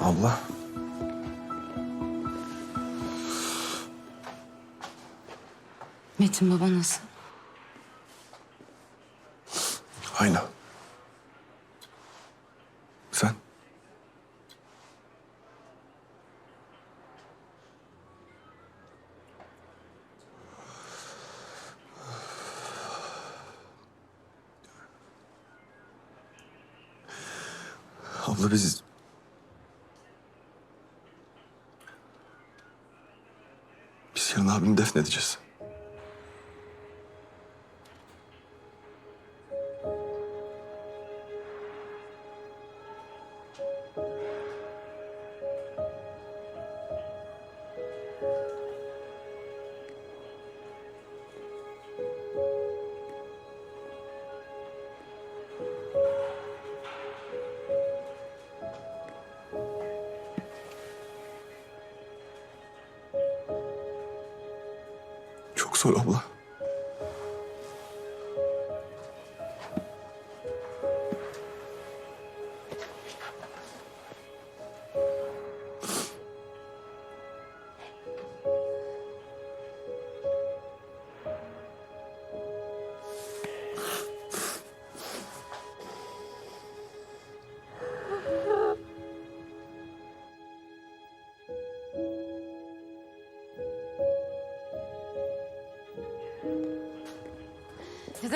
Abla. Metin baba nasıl? Aynen. Sen? Abla biz... Biz yarın abini defnedeceğiz.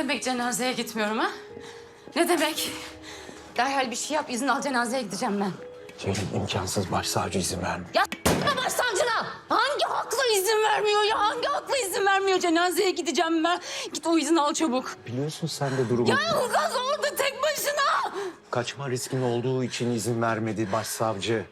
Demek cenazeye gitmiyorum ha? Ne demek? Derhal bir şey yap, izin al cenazeye gideceğim ben. Ceylin imkansız başsavcı izin vermiyor. Ya ne başsavcına? Hangi hakla izin vermiyor ya? Hangi hakla izin vermiyor? Cenazeye gideceğim ben. Git o izin al çabuk. Biliyorsun sen de durumu. Ya Ulgaz orada tek başına. Kaçma riskin olduğu için izin vermedi başsavcı.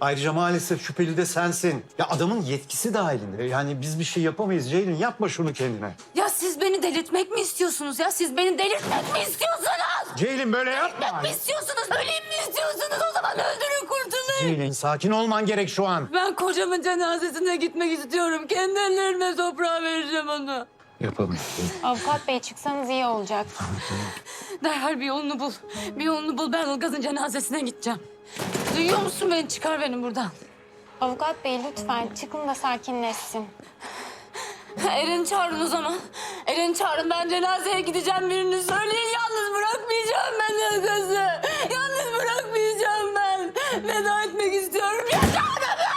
Ayrıca maalesef şüpheli de sensin. Ya adamın yetkisi dahilinde. Yani biz bir şey yapamayız Ceylin. Yapma şunu kendine. Ya siz beni delirtmek mi istiyorsunuz ya? Siz beni delirtmek mi istiyorsunuz? Ceylin böyle yapma. mi istiyorsunuz? Öleyim mi istiyorsunuz? O zaman öldürün kurtulayım. Ceylin sakin olman gerek şu an. Ben kocamın cenazesine gitmek istiyorum. Kendi ellerimle toprağa vereceğim onu. Yapamayız. Avukat bey çıksanız iyi olacak. Derhal bir yolunu bul. Bir yolunu bul. Ben Ilgaz'ın cenazesine gideceğim. Duyuyor musun beni? Çıkar beni buradan. Avukat bey lütfen çıkın da sakinleşsin. Eren'i çağırın o zaman. Eren'i çağırın. Ben cenazeye gideceğim birini söyleyin. Yalnız bırakmayacağım ben Ilgaz'ı. Yalnız bırakmayacağım ben. Veda etmek istiyorum. Yaşar baba!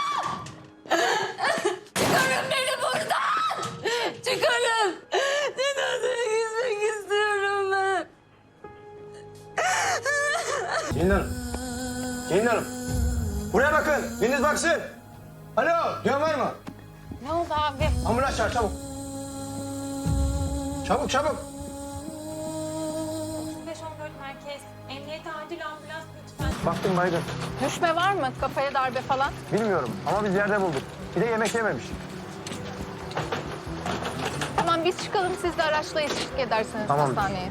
Çıkarın beni buradan! Çıkarın! Cenazeye gitmek istiyorum ben. Gelin Hanım. Gelin Hanım. Buraya bakın. Biriniz baksın. Alo. Duyan var mı? Abi? Ambulans çağır çabuk. Çabuk çabuk. 514 merkez. Emniyete acil ambulans lütfen. Baktım baygın. Düşme var mı? Kafaya darbe falan. Bilmiyorum ama biz yerde bulduk. Bir de yemek yememiş. Tamam biz çıkalım siz de araçla eşlik edersiniz Tamam. hastaneye.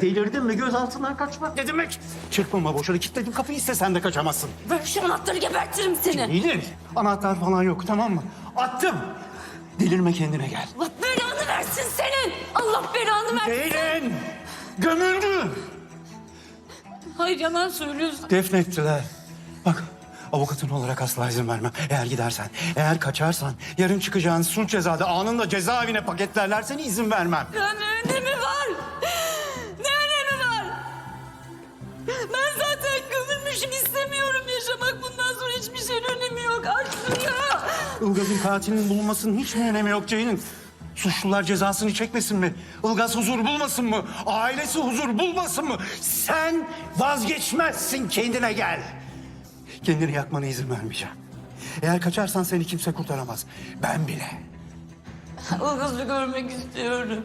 Delirdin mi? Gözaltından kaçmak ne demek? Çırpınma boşuna kilitledim kapıyı istesen de kaçamazsın. Ver şu anahtarı gebertirim seni. Ceylin anahtar falan yok tamam mı? Attım. Delirme kendine gel. Allah belanı versin senin. Allah belanı versin. Ceylin! Gömüldü! Hayır yalan söylüyorsun. Defnettiler. Bak avukatın olarak asla izin vermem. Eğer gidersen, eğer kaçarsan, yarın çıkacağın suç cezada anında cezaevine paketlerler seni izin vermem. Ya Ilgaz'ın katilinin bulunmasının hiç mi önemi yok Ceylin? Suçlular cezasını çekmesin mi? Ilgaz huzur bulmasın mı? Ailesi huzur bulmasın mı? Sen vazgeçmezsin kendine gel. Kendini yakmana izin vermeyeceğim. Eğer kaçarsan seni kimse kurtaramaz. Ben bile. Ilgaz'ı görmek istiyorum.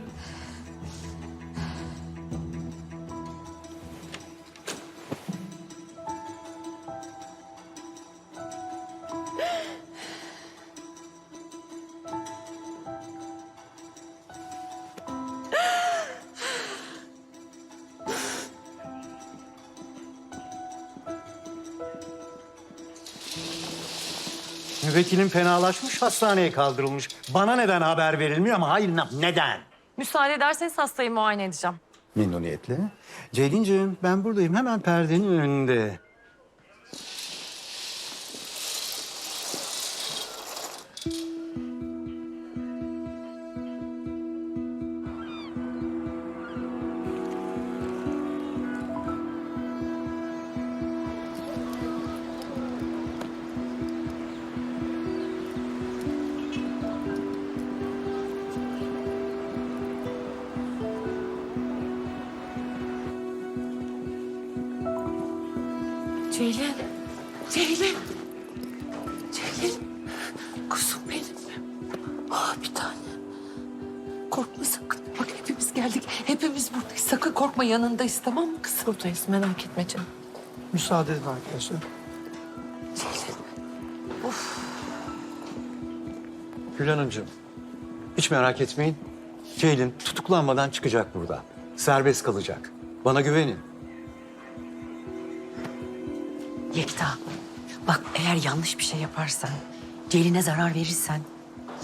Müvekkilim fenalaşmış, hastaneye kaldırılmış. Bana neden haber verilmiyor ama hayır neden? Müsaade ederseniz hastayı muayene edeceğim. Memnuniyetle. Ceylin'ciğim ben buradayım hemen perdenin önünde. Ceylin. Ceylin. Ceylin. Kuzum benim. Ah bir tane. Korkma sakın. Bak hepimiz geldik. Hepimiz buradayız. Sakın korkma yanındayız tamam mı kızım? Buradayız merak etme canım. Müsaade edin arkadaşlar. Ceylin. Gül Hanımcığım, hiç merak etmeyin. Ceylin tutuklanmadan çıkacak burada. Serbest kalacak. Bana güvenin. Yekta. Bak eğer yanlış bir şey yaparsan, Ceylin'e zarar verirsen...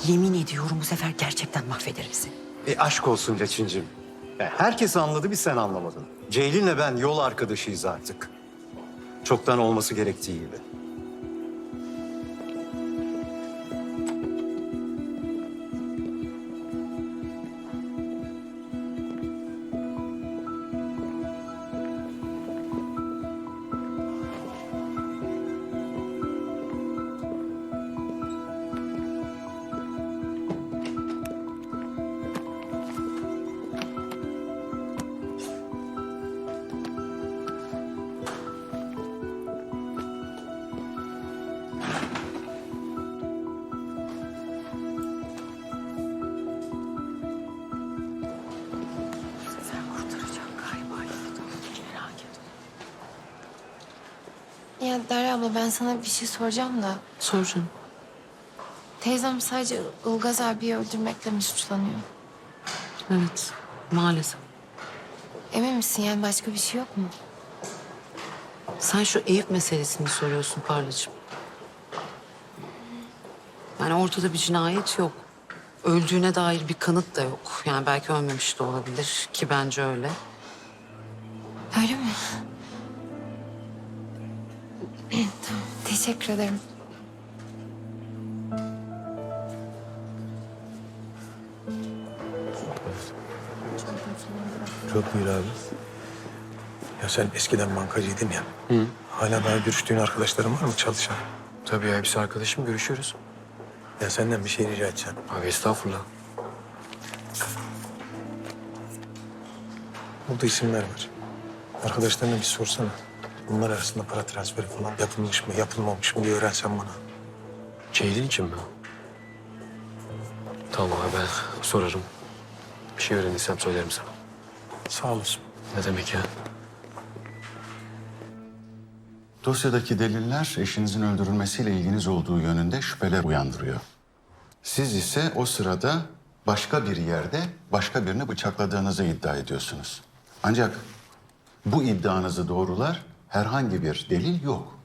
...yemin ediyorum bu sefer gerçekten mahvederim seni. E aşk olsun Reçincim. E, herkes anladı bir sen anlamadın. Ceylin'le ben yol arkadaşıyız artık. Çoktan olması gerektiği gibi. Derya abla ben sana bir şey soracağım da. Sor canım. Teyzem sadece Ilgaz abiyi öldürmekle mi suçlanıyor? Evet maalesef. Emin misin yani başka bir şey yok mu? Sen şu Eyüp meselesini soruyorsun Parlacığım. Yani ortada bir cinayet yok. Öldüğüne dair bir kanıt da yok. Yani belki ölmemiş de olabilir ki bence öyle. Öyle mi? Teşekkür ederim. Çok buyur abi. Ya sen eskiden bankacıydın ya. Hala daha görüştüğün arkadaşların var mı çalışan? Tabii ya hepsi arkadaşım görüşüyoruz. Ya senden bir şey rica edeceğim. Abi estağfurullah. Burada isimler var. Arkadaşlarına bir sorsana. Bunlar arasında para transferi falan yapılmış mı, yapılmamış mı diye öğrensen bana. Ceylin için mi? Tamam abi ben sorarım. Bir şey öğrenirsem söylerim sana. Sağ olasın. Ne demek ya? Dosyadaki deliller eşinizin öldürülmesiyle ilginiz olduğu yönünde şüpheler uyandırıyor. Siz ise o sırada başka bir yerde başka birini bıçakladığınızı iddia ediyorsunuz. Ancak bu iddianızı doğrular herhangi bir delil yok.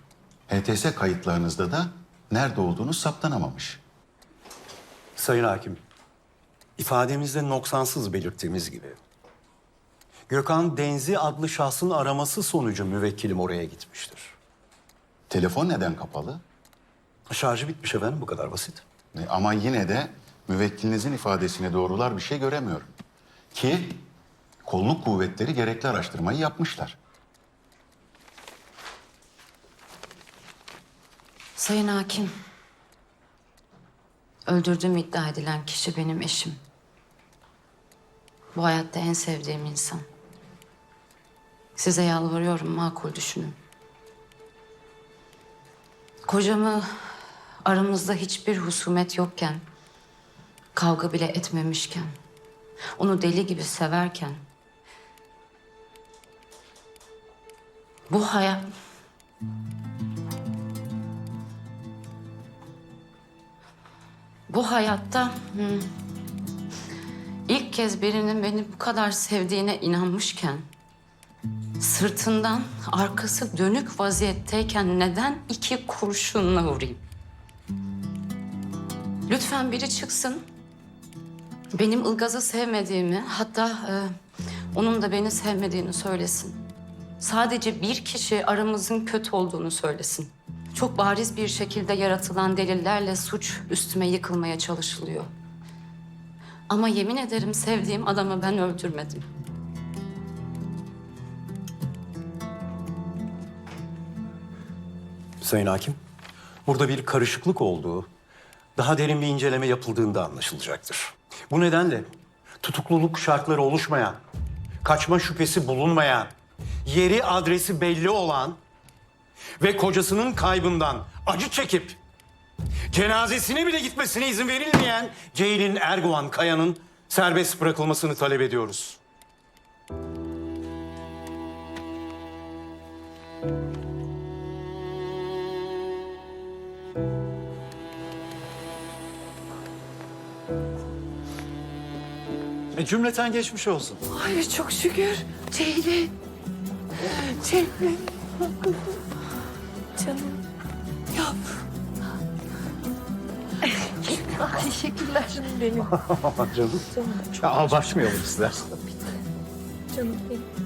HTS kayıtlarınızda da nerede olduğunu saptanamamış. Sayın Hakim, İfademizde noksansız belirttiğimiz gibi. Gökhan Denzi adlı şahsın araması sonucu müvekkilim oraya gitmiştir. Telefon neden kapalı? Şarjı bitmiş efendim bu kadar basit. E, Ama yine de müvekkilinizin ifadesine doğrular bir şey göremiyorum. Ki kolluk kuvvetleri gerekli araştırmayı yapmışlar. Sayın Hakim. Öldürdüğüm iddia edilen kişi benim eşim. Bu hayatta en sevdiğim insan. Size yalvarıyorum makul düşünün. Kocamı aramızda hiçbir husumet yokken, kavga bile etmemişken, onu deli gibi severken bu hayat Bu hayatta hmm, ilk kez birinin beni bu kadar sevdiğine inanmışken sırtından arkası dönük vaziyetteyken neden iki kurşunla vurayım? Lütfen biri çıksın. Benim Ilgaz'ı sevmediğimi hatta e, onun da beni sevmediğini söylesin. Sadece bir kişi aramızın kötü olduğunu söylesin. Çok bariz bir şekilde yaratılan delillerle suç üstüme yıkılmaya çalışılıyor. Ama yemin ederim sevdiğim adamı ben öldürmedim. Sayın Hakim, burada bir karışıklık olduğu, daha derin bir inceleme yapıldığında anlaşılacaktır. Bu nedenle tutukluluk şartları oluşmayan, kaçma şüphesi bulunmayan, yeri adresi belli olan ve kocasının kaybından acı çekip cenazesine bile gitmesine izin verilmeyen Ceylin Erguvan Kaya'nın serbest bırakılmasını talep ediyoruz. E cümleten geçmiş olsun. Ay çok şükür. Ceylin. Ceylin. Canım. Yavrum. Teşekkürler benim. Canım. Ya abartmayalım istersen. Canım benim.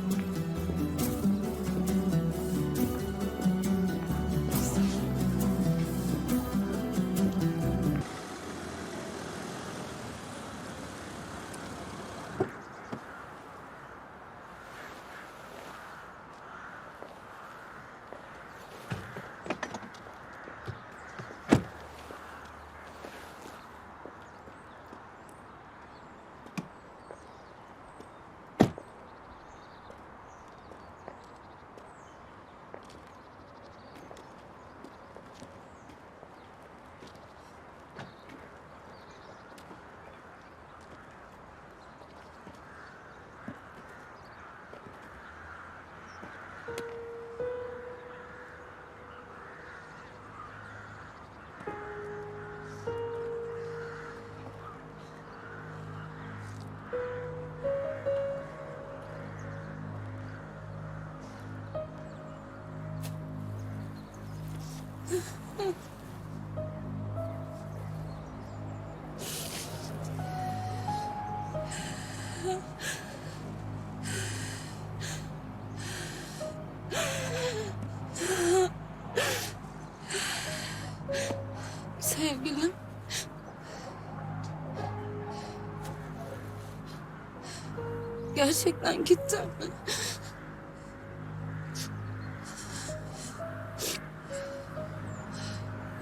Gerçekten gittin mi?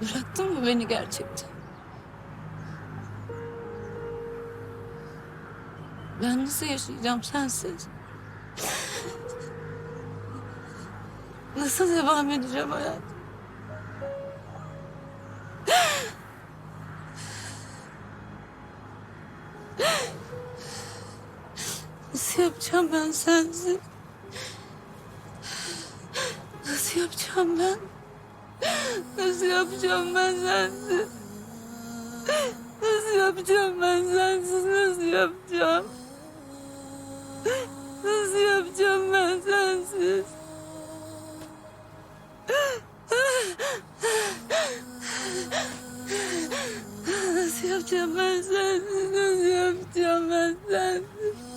Bıraktın mı beni gerçekten? Ben nasıl yaşayacağım sensiz? Nasıl devam edeceğim hayat? Yapacağım ben sensiz? Nasıl yapacağım ben? Nasıl yapacağım ben sensiz? Nasıl yapacağım ben sensiz? Nasıl yapacağım? Nasıl yapacağım ben sensiz? Nasıl yapacağım ben sensiz? Nasıl yapacağım? ben sensiz?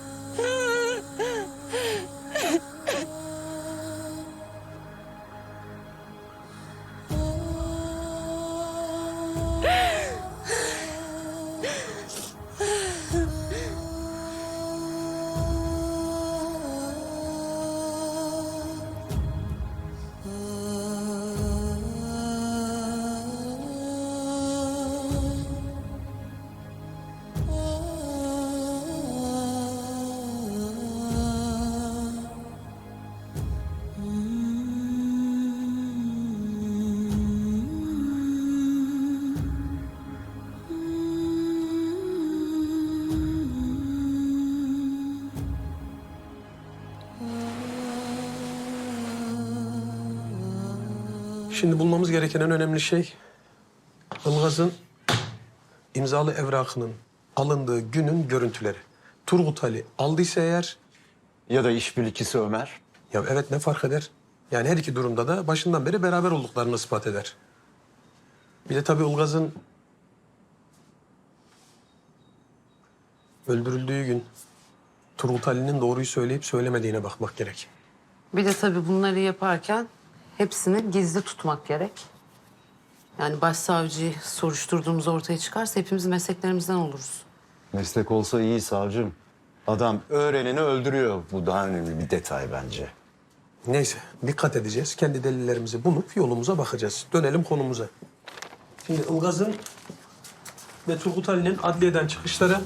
Şimdi bulmamız gereken en önemli şey... Ilgaz'ın imzalı evrakının alındığı günün görüntüleri. Turgut Ali aldıysa eğer... Ya da işbirlikçisi Ömer. Ya evet ne fark eder? Yani her iki durumda da başından beri beraber olduklarını ispat eder. Bir de tabii Ilgaz'ın öldürüldüğü gün Turgut Ali'nin doğruyu söyleyip söylemediğine bakmak gerek. Bir de tabii bunları yaparken hepsini gizli tutmak gerek. Yani başsavcıyı soruşturduğumuz ortaya çıkarsa hepimiz mesleklerimizden oluruz. Meslek olsa iyi savcım. Adam öğreneni öldürüyor. Bu daha önemli bir detay bence. Neyse dikkat edeceğiz. Kendi delillerimizi bulup yolumuza bakacağız. Dönelim konumuza. Şimdi Ilgaz'ın ve Turgut Ali'nin adliyeden çıkışları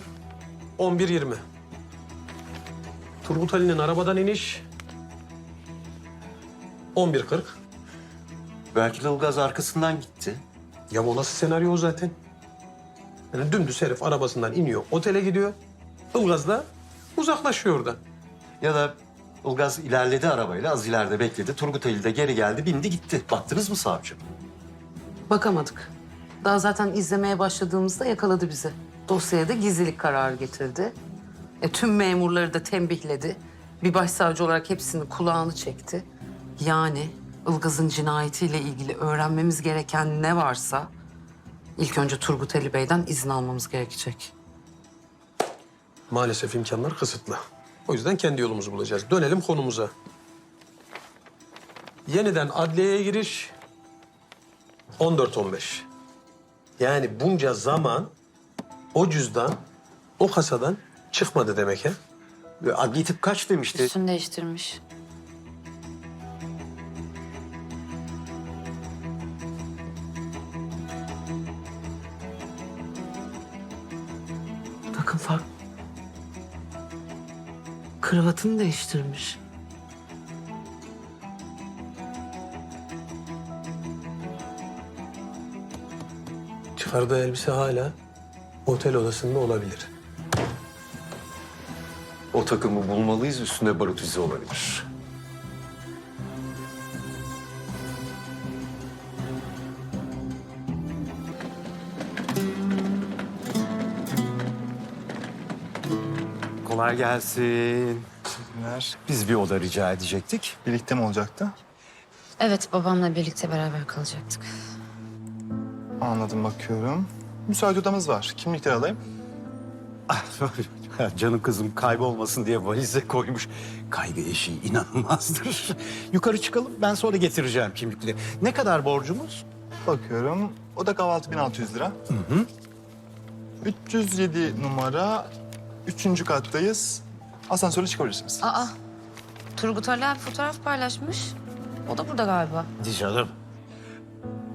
11.20. Turgut Ali'nin arabadan iniş 11.40. Belki de Ilgaz arkasından gitti. Ya olası senaryo o zaten. Yani dümdüz herif arabasından iniyor, otele gidiyor. Ilgaz da uzaklaşıyor oradan. Ya da Ilgaz ilerledi arabayla az ileride bekledi. Turgut Ali de geri geldi bindi gitti. Baktınız mı savcım? Bakamadık. Daha zaten izlemeye başladığımızda yakaladı bizi. Dosyaya da gizlilik kararı getirdi. E, tüm memurları da tembihledi. Bir başsavcı olarak hepsini kulağını çekti. Yani Ilgaz'ın cinayetiyle ilgili öğrenmemiz gereken ne varsa... ...ilk önce Turgut Ali Bey'den izin almamız gerekecek. Maalesef imkanlar kısıtlı. O yüzden kendi yolumuzu bulacağız. Dönelim konumuza. Yeniden adliyeye giriş 14-15. Yani bunca zaman o cüzdan o kasadan çıkmadı demek ha? Ve Adli tıp kaç demişti? Üstünü değiştirmiş. Kravatını değiştirmiş. Çıkardığı elbise hala otel odasında olabilir. O takımı bulmalıyız üstünde barut izi olabilir. Kolay gelsin. Biz bir oda rica edecektik. Birlikte mi olacaktı? Evet babamla birlikte beraber kalacaktık. Anladım bakıyorum. Müsait odamız var. Kimlikleri alayım. Canım kızım kaybolmasın diye valize koymuş. Kaybı eşiği inanılmazdır. Yukarı çıkalım ben sonra getireceğim kimlikleri. Ne kadar borcumuz? Bakıyorum. Oda kahvaltı 1600 lira. Hı hı. 307 numara. Üçüncü kattayız. Asansöre çıkabilirsiniz. Aa Turgut Ali abi fotoğraf paylaşmış. O da burada galiba. Canım.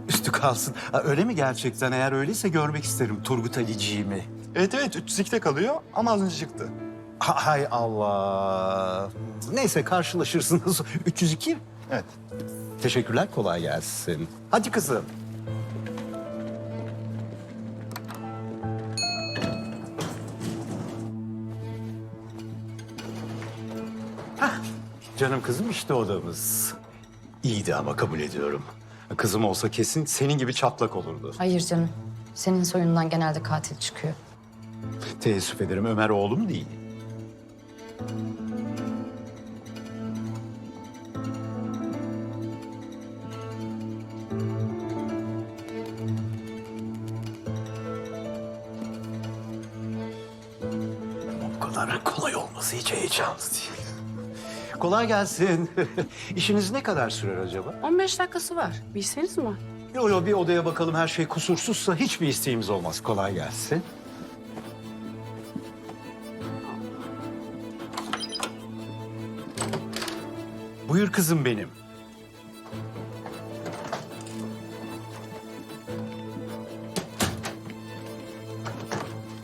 Üstü kalsın. Ha, öyle mi gerçekten? Eğer öyleyse görmek isterim Turgut Aliciğimi. Evet evet 302'de kalıyor ama az önce çıktı. Hay Allah. Neyse karşılaşırsınız. 302. Evet. Teşekkürler kolay gelsin. Hadi kızım. Canım kızım işte odamız. İyiydi ama kabul ediyorum. Kızım olsa kesin senin gibi çatlak olurdu. Hayır canım. Senin soyundan genelde katil çıkıyor. Teessüf ederim Ömer oğlum değil. kadar kolay olması hiç heyecanlı değil. Kolay gelsin. İşiniz ne kadar sürer acaba? 15 dakikası var. Bilseniz mi? Yo yo bir odaya bakalım her şey kusursuzsa hiçbir isteğimiz olmaz. Kolay gelsin. Buyur kızım benim.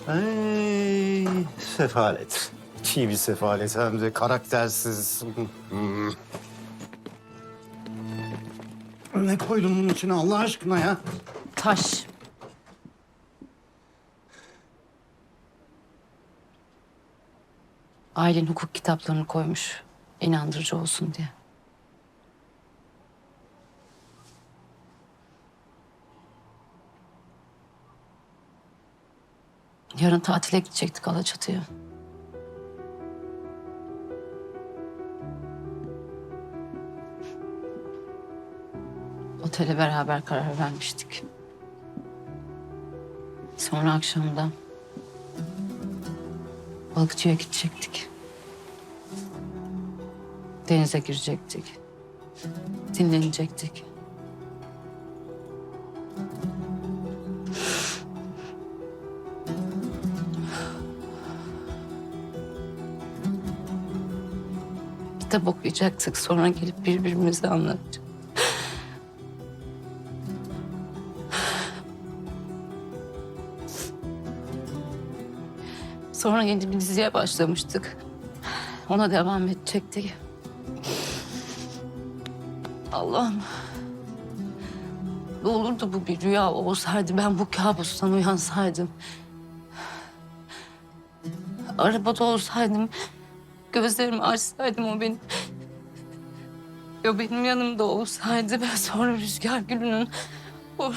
Ay sefalet. Çiğ bir sefalet hem de karaktersiz. Ne koydun bunun içine Allah aşkına ya? Taş. Ailen hukuk kitaplarını koymuş. inandırıcı olsun diye. Yarın tatile gidecektik Alaçatı'ya. Otele beraber karar vermiştik. Sonra akşamda balıkçıya gidecektik. Denize girecektik. Dinlenecektik. Kitap okuyacaktık. Sonra gelip birbirimize anlatacaktık. Sonra yeni bir diziye başlamıştık. Ona devam edecektik. Allah'ım. Ne olurdu bu bir rüya olsaydı, ben bu kabustan uyansaydım. Arabada olsaydım, gözlerimi açsaydım o benim... O benim yanımda olsaydı ben sonra Rüzgar Gülü'nün... orada-